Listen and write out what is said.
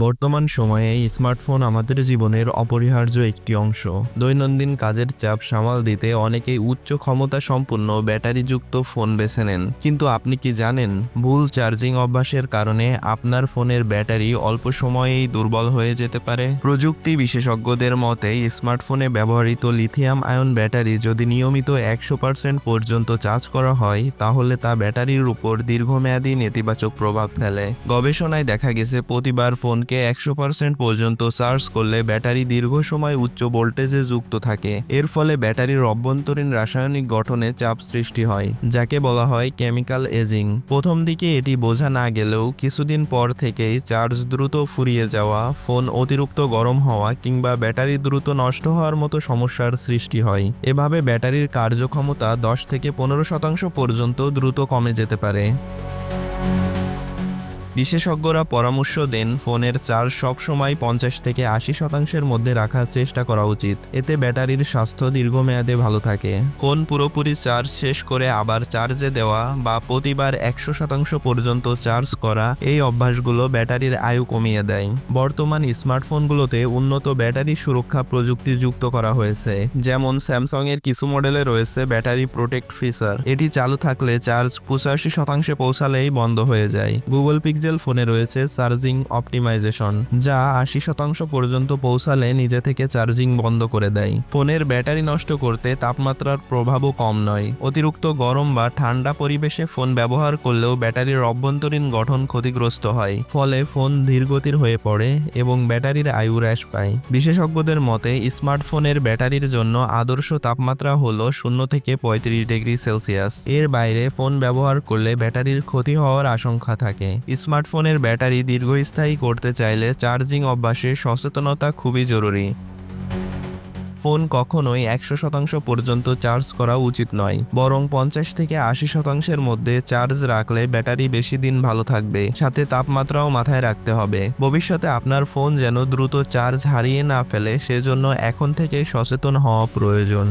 বর্তমান সময়ে স্মার্টফোন আমাদের জীবনের অপরিহার্য একটি অংশ। দৈনন্দিন কাজের চাপ সামাল দিতে অনেকেই উচ্চ ক্ষমতা সম্পন্ন ব্যাটারিযুক্ত ফোন বেছে নেন। কিন্তু আপনি কি জানেন, ভুল চার্জিং অভ্যাসের কারণে আপনার ফোনের ব্যাটারি অল্প সময়েই দুর্বল হয়ে যেতে পারে? প্রযুক্তি বিশেষজ্ঞদের মতে, স্মার্টফোনে ব্যবহৃত লিথিয়াম আয়ন ব্যাটারি যদি নিয়মিত একশো পার্সেন্ট পর্যন্ত চার্জ করা হয়, তাহলে তা ব্যাটারির উপর দীর্ঘমেয়াদী নেতিবাচক প্রভাব ফেলে। গবেষণায় দেখা গেছে, প্রতিবার ফোনকে একশো পার্সেন্ট পর্যন্ত চার্জ করলে ব্যাটারি দীর্ঘ সময় উচ্চ ভোল্টেজে যুক্ত থাকে। এর ফলে ব্যাটারির অভ্যন্তরীণ রাসায়নিক গঠনে চাপ সৃষ্টি হয়, যাকে বলা হয় কেমিক্যাল এজিং। প্রথম দিকে এটি বোঝা না গেলেও কিছুদিন পর থেকেই চার্জ দ্রুত ফুরিয়ে যাওয়া, ফোন অতিরিক্ত গরম হওয়া কিংবা ব্যাটারি দ্রুত নষ্ট হওয়ার মতো সমস্যার সৃষ্টি হয়। এভাবে ব্যাটারির কার্যক্ষমতা দশ থেকে পনেরো শতাংশ পর্যন্ত দ্রুত কমে যেতে পারে। বিশেষজ্ঞরা পরামর্শ দেন, ফোনের চার্জ সবসময় পঞ্চাশ থেকে আশি শতাংশের মধ্যে রাখার চেষ্টা করা উচিত। এতে ব্যাটারির স্বাস্থ্য দীর্ঘমেয়াদে ভালো থাকে। ফোন পুরোপুরি চার্জ শেষ করে আবার চার্জে দেওয়া বা প্রতিবার একশো শতাংশ পর্যন্ত চার্জ করা, এই অভ্যাসগুলো ব্যাটারির আয়ু কমিয়ে দেয়। বর্তমান স্মার্টফোনগুলোতে উন্নত ব্যাটারি সুরক্ষা প্রযুক্তি যুক্ত করা হয়েছে। যেমন স্যামসাং এর কিছু মডেলে রয়েছে ব্যাটারি প্রোটেক্ট ফিচার। এটি চালু থাকলে চার্জ পঁচাশি শতাংশে পৌঁছালেই বন্ধ হয়ে যায়। গুগল পিক্সেল ফোনে রয়েছে চার্জিং অপটিমাইজেশন, যা আশি শতাংশ পর্যন্ত পৌঁছালে নিজে থেকে চার্জিং বন্ধ করে দেয়। ফোনের ব্যাটারি নষ্ট করতে তাপমাত্রার প্রভাবও কম নয়। অতিরিক্ত গরম বা ঠান্ডা পরিবেশে ফোন ব্যবহার করলেও ব্যাটারির অভ্যন্তরীণ গঠন ক্ষতিগ্রস্ত হয়। ফলে ফোন ধীরগতির হয়ে পড়ে এবং ব্যাটারির আয়ু হ্রাস পায়। বিশেষজ্ঞদের মতে, স্মার্টফোনের ব্যাটারির জন্য আদর্শ তাপমাত্রা হল শূন্য থেকে পঁয়ত্রিশ ডিগ্রি সেলসিয়াস। এর বাইরে ফোন ব্যবহার করলে ব্যাটারির ক্ষতি হওয়ার আশঙ্কা থাকে। স্মার্টফোনের ব্যাটারি দীর্ঘস্থায়ী করতে চাইলে চার্জিং অভ্যাসে সচেতনতা খুবই জরুরি। ফোন কখনোই একশো শতাংশ পর্যন্ত চার্জ করা উচিত নয়, বরং পঞ্চাশ থেকে আশি শতাংশের মধ্যে চার্জ রাখলে ব্যাটারি বেশি দিন ভালো থাকবে, সাথে তাপমাত্রাও মাথায় রাখতে হবে। ভবিষ্যতে আপনার ফোন যেন দ্রুত চার্জ হারিয়ে না ফেলে, সেজন্য এখন থেকেই সচেতন হওয়া প্রয়োজন।